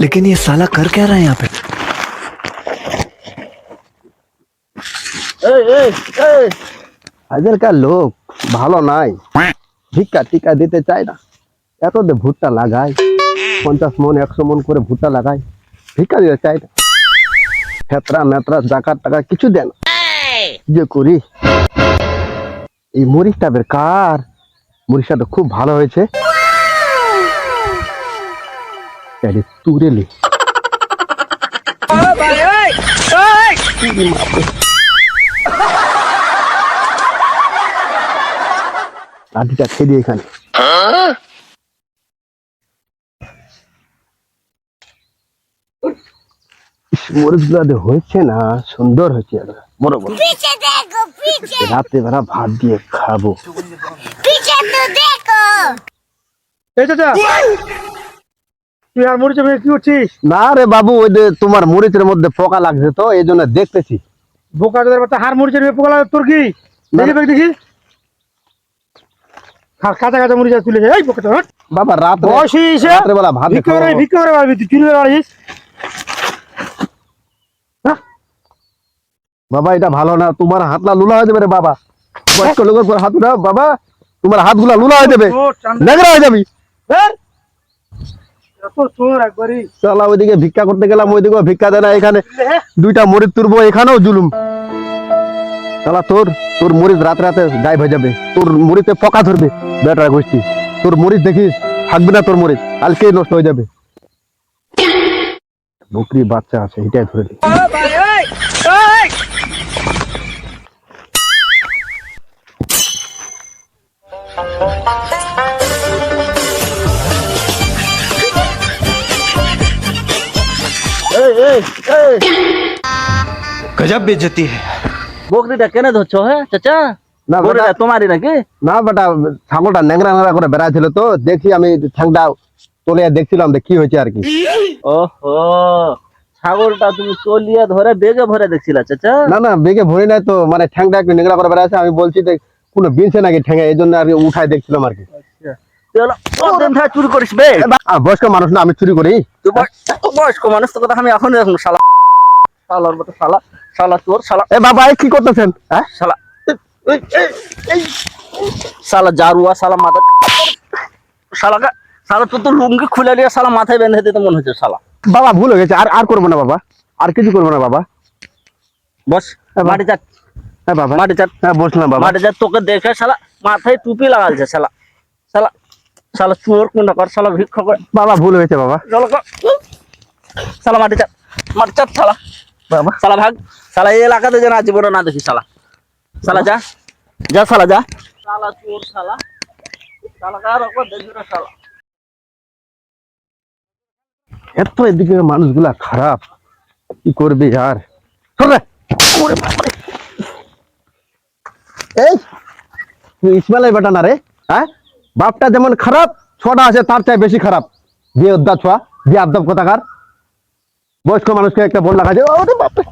लेकिन ये साला कर क्या रहा है यहाँ पे এই এই এই আজকালকার লোক ভালো নাই ভিক্ষা টিকা দিতে চায় না এত যে ভুট্টা লাগায় পঞ্চাশ মন একশো মন করে ভুট্টা লাগায় ভিক্ষা দিতে চায় না ফেতরা মেতরা জাকার টাকা কিছু দেয় না কি যে করি এই মরিচটা বের কার মরিচটা তো খুব ভালো হয়েছে তাহলে তুরে লে লাঠিটা এখানে। হয়েছে না সুন্দর হয়েছে রাতে বেলা ভাত দিয়ে খাব। এই তুই আর মরিচে কি করছিস? না রে বাবু ওই যে তোমার মরিচের মধ্যে পোকা লাগছে তো এই জন্য দেখতেছি। বোকা তোদের বাচ্চা হার মরিচের পোকা লাগে তোর কি? দেখি দেখ। দেখি কাঁচা কাঁচা মরিচ তুলে এই বোকা তো বাবা রাত বয়স হয়েছে বেলা ভাত ভিক্ষা করে ভিক্ষা করে তুই চুরি করে পারিস বাবা এটা ভালো না। তোমার হাতলা লুলা হয়ে যাবে রে বাবা। বয়স্ক লোকের হাত বাবা তোমার হাতগুলা লুলা হয়ে যাবে। হয়ে যাবি। চলা ওইদিকে ভিক্ষা করতে গেলাম ওইদিকে ভিক্ষা দেয় না এখানে দুইটা মরিচ তুলবো এখানেও জুলুম। চলা তোর তোর মরিচ রাতে রাতে গায়েব হয়ে যাবে তোর মরিচে পোকা ধরবে। বেটার গোষ্ঠী তোর মরিচ দেখিস থাকবে না তোর মরিচ কালকেই নষ্ট হয়ে যাবে। বকরি বাচ্চা আছে এটাই ধরে নে। गजब बेइज्जती है বকরিটা কেনে ধরছো হ্যাঁ চাচা না বকরিটা বেটা তোমারই নাকি না বেটা ছাগলটা ন্যাংরা ন্যাংরা করে বেড়াচ্ছিল তো দেখি আমি ঠ্যাংটা তোলে দেখছিলাম যে কি হয়েছে আর কি ওহো ছাগলটা তুমি চলিয়ে ধরে বেগে ভরে দেখছিলা চাচা না না বেগে ভরে নাই তো মানে ঠ্যাংটা একটু ন্যাংরা করে বেড়াচ্ছে আমি বলছি যে কোনো বিনছে নাকি ঠ্যাঙ্গা এই জন্য আর কি উঠায় দেখছিলাম আর কি চলো কতদিন ধরে চুরি করিস বে আ, বয়স্ক মানুষ না আমি চুরি করি তুই বয়- বয়স্ক মানুষ তো কথা আমি এখন এরকম শালা। শালার মতো শালা শালা চোর শালা। এ বাবা কি করতেছেন? হ্যাঁ? শালা। শালা জারুয়া শালা মাথা শালাকে শালা তুই তো লুঙ্গি খুলে নিয়ে শালা মাথায় বেঁধে দিতে মনে হচ্ছে শালা। বাবা ভুল হয়ে গেছে। আর আর করব না বাবা। আর কিছু করব না বাবা। বস। মাটি চাট হ্যাঁ বাবা। মাটি চাট হ্যাঁ বসলাম বাবা। মাটি চাট তোকে দেখে শালা মাথায় টুপি লাগালছে শালা। শালা শালা চোর কোনটা কর শালা ভিক্ষা করে। বাবা ভুল হয়েছে বাবা। শালা শালা মাটি চাট মাটি চাট শালা বাবা। শালা ভাগ। শালা এই এলাকাতে যেন না দেখি শালা শালা যা যা শালা যা। শালা চোর কার না এত এদিকে মানুষগুলা খারাপ। কি করবি আর। এই তুই বেটা না রে? হ্যাঁ? বাপটা যেমন খারাপ ছোটা আছে তার চাই বেশি খারাপ। বিয়ে উদ্দা ছোয়া বিয়ে আদব কোথাকার বয়স্ক মানুষকে একটা বল লাগা যে ওরে বাপরে!